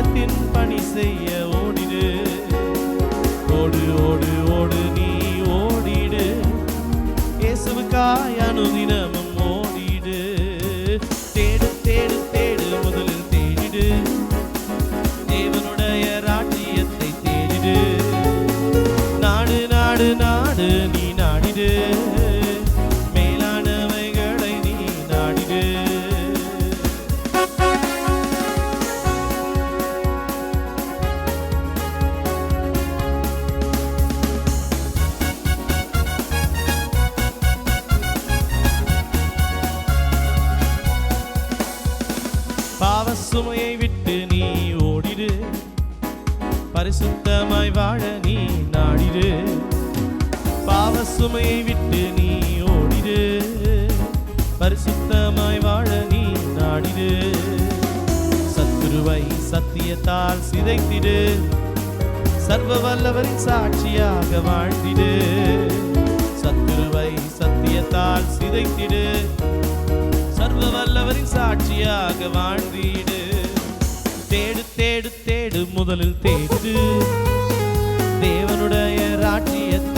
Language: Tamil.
தேவராஜ்யத்தின் பணி செய்ய ஓடிடு. ஓடு ஓடு ஓடு நீ ஓடிடு. இயேசுவுக்காய் அனுதின பாவ சுமையை விட்டு நீ ஓடிடு பரிசுத்தமாய் வாழ நீ நாடிடு பாவ சுமையை விட்டு நீ ஓடிடு பரிசுத்தமாய் வாழ நீ நாடிடு சத்துருவை சத்தியத்தால் சிதைத்திடு. சர்வ வல்லவரின் சாட்சியாக வாழ்ந்திடு. சத்துருவை சத்தியத்தால் சிதைத்திடு. சாட்சியாக வாழ்ந்தீடு தேடு தேடு தேடு முதலில் தேடு. தேவனுடைய ராட்சியத்தை